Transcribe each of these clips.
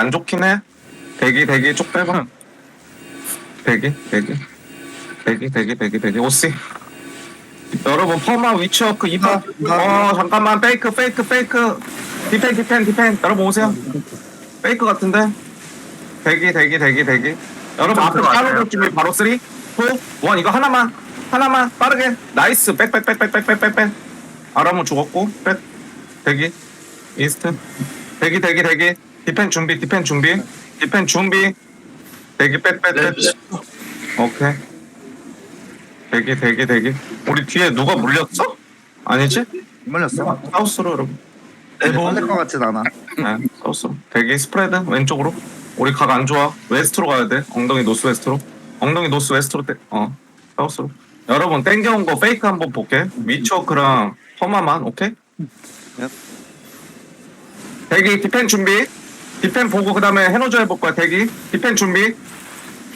안 좋긴 해. 대기 대기 쭉 빼봐. 대기 대기. 대기 대기 대기 대기. 오씨. 여러분 퍼마 위치워크 이번 아, 어 잠깐만. 페이크 페이크 페이크. 디펜 디펜 디펜. 여러분 오세요. 페이크 같은데. 대기 대기 대기 대기. 여러분 앞에 바로 볼 준비 바로 쓰리 원. 이거 하나만 하나만. 빠르게. 나이스. 백 백 백 백 백 백 백백 아람은 죽었고. 백 대기. 인스턴 대기 대기 대기. 디펜 준비 디펜 준비. 디펜 준비. 대기 백백백 오케이. 대기 대기 대기. 우리 뒤에 누가 물렸어? 아니지? 물렸어. 사우스로 여러분. 내보낼 것 같진 않아. 네, 사우스로 대기 스프레드 왼쪽으로. 우리 각 안 좋아. 웨스트로 가야 돼. 엉덩이 노스 웨스트로. 엉덩이 노스 웨스트로 떼, 어 사우스로. 여러분 땡겨온 거 페이크 한번 볼게. 위초크랑 퍼마만 오케이? 대기 디펜 준비 디펜 보고 그 다음에 해노저 해볼 거야 대기 디펜 준비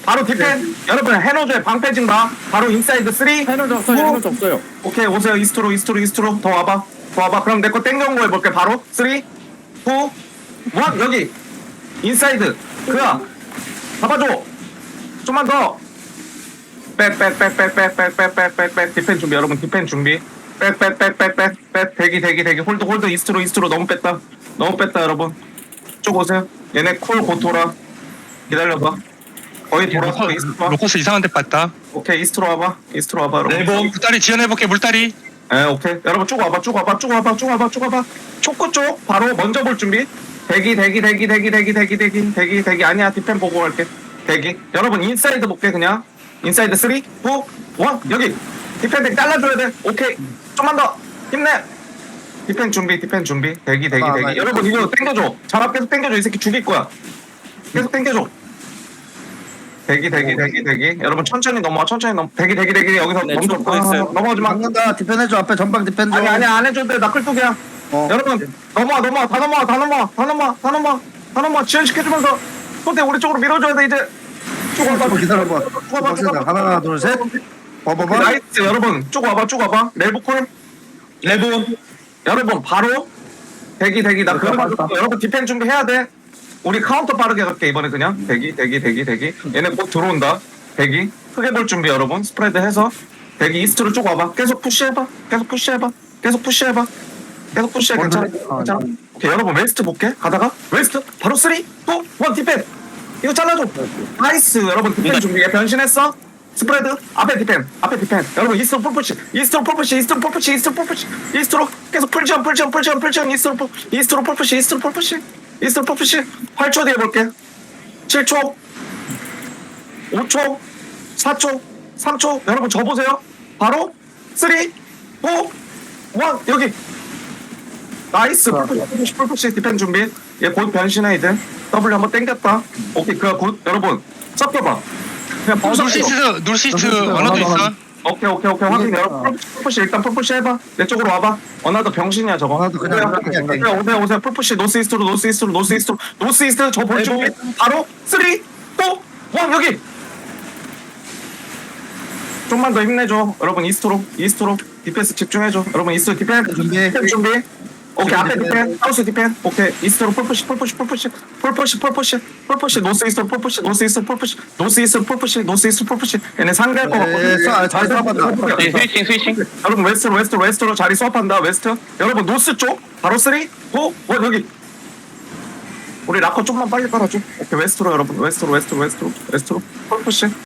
바로 디펜 여러분 해노저의 방패징 봐 바로 인사이드 3 해노저 없어요. 해노저 없어요. 오케이 오세요 이스트로 이스트로 이스트로 더 와봐 더 와봐 그럼 내 거 땡겨온 거 해볼게 바로 3 2 1 여기 인사이드 그야 잡아줘 좀만 더 백백백백백백백백백 디펜 준비 여러분 디펜 준비 백백백백백백 대기 대기 대기 홀드 홀드 이스트로 이스트로 너무 뺐다 너무 뺐다 여러분 쭉 오세요 얘네 콜 고토라 기다려봐 거의 돌아서 이스트로 와 로커스 이상한 데 봤다. 오케이 이스트로 와봐 이스트로 와봐 여러분 물다리 지원해볼게, 물다리. 예, 오케이. 여러분 쭉 와봐, 쭉 와봐, 쭉 와봐, 쭉 와봐, 쭉 와봐. 초코 쪽 바로 먼저 볼 준비. 대기, 대기, 대기, 대기, 대기, 대기, 대기, 대기, 대기. 아니야, 디펜 보고 갈게. 대기. 여러분 인사이드 볼게 그냥. 인사이드 3, 2, 1. 여기. 디펜 대기 잘라줘야 돼. 오케이. 좀만 더. 힘내. 디펜 준비, 디펜 준비. 대기, 대기, 아, 대기. 나 여러분 이거 땡겨줘. 자랍 계속 땡겨줘. 이 새끼 죽일 거야. 계속 땡겨줘. 대기, 대기, 대기, 대기. 여러분 천천히 넘어와, 천천히 넘. 대기, 대기, 대기. 여기서 네, 멈춰. 죽고 있어요. 넘어가지 마. 막는다. 디펜해줘. 앞에 전방 디펜 줘. 아니 아니 안 해줘도 돼. 나 끌뚝이야. 어. 여러분 넘어와 넘어와 다 넘어와 다 넘어와 다 넘어와 다 넘어와 다 넘어와 지연시켜주면서 손대 우리 쪽으로 밀어줘야 돼 이제. 쭉 와봐. 좀 기다려봐. 쭉 와봐. 쭉 와봐. 하나, 둘, 셋. 봐봐봐. 나이스 여러분 쭉 와봐 쭉 와봐. 레브 콜. 레브. 여러분 바로? 대기 대기. 나 그거 맞다. 여러분 디펜 준비해야 돼. 우리 카운터 빠르게 갈게 이번에 그냥. 대기 대기 대기 대기. 얘네 곧 들어온다. 대기. 크게 볼 준비 여러분. 스프레드 해서. 대기 이스트로 쭉 와봐. 계속 푸시해봐. 계속 푸시해봐. 계속 푸시해봐. 계속 푸시해. 괜찮아? 괜찮아? 오케이 여러분 웨스트 볼게. 가다가. 웨스트. 바로 3 2 1 디펜. 이거 잘라줘. 나이스. 여러분 디펜 준비해. 변신했어 스프레드? 앞에 디펜 앞에 디펜 여러분 이스트로 풀푸시 이스트로 풀푸시 이스트로 풀푸시 이스트로 풀푸시 이스트로 계속 풀지원 풀지원 풀지원 풀지원 이스트로 풀 이스트로 풀푸시 이스트로 풀푸시 이스트로 풀푸시 8초 뒤에 볼게. 7초 5초 4초 3초. 여러분 저 보세요. 바로 3 2 1 여기. 나이스. 풀푸시 풀푸시 디펜 준비. 얘곧 변신해 이제 W 한번 땡겼다. 오케이 그곧 여러분 섞여봐 그냥 어, 푸시 놀시스트, 놀시스트 놀시스트 언어도 있어. 오케이 오케이 오케이. 확인 여러분 풀푸시 일단 풀푸시 해봐. 내 쪽으로 와봐. 어나더 병신이야 저거. 어나더 그냥 오세요. 그냥 오세요 오세요 오세요. 풀푸시 노스 이스트로 노스 이스트로 노스 이스트로. 노스 이스트 저볼 준비. 바로 3 2 1 여기. 좀만 더 힘내줘. 여러분 이스트로 이스트로. 디펜스 집중해줘. 여러분 이스트 디펜스 준비. 준비 오케이 앞에 디펜 하우스 디펜. 오케이 이스트로 풀푸시 풀푸시 풀푸시. 풀푸시 풀푸시 풀푸시. 노스 이스트로 풀푸시 노스 이스트로 풀푸시. 노스 이스트로 풀푸시 노스 이스트로 풀푸시. 얘네 상대할 거잘 쏴봤다. 네, 스위칭, 스위칭. 여러분 웨스트로 웨스트로 웨스트로 자리 수업한다. 웨스트. 여러분 노스 쪽. 바로 3 2 1 여기. 우리 라커 좀만 빨리 깔아줘. 오케이 웨스트로 여러분. 웨스트로 웨스트로 웨스트로 웨스트로. 풀푸시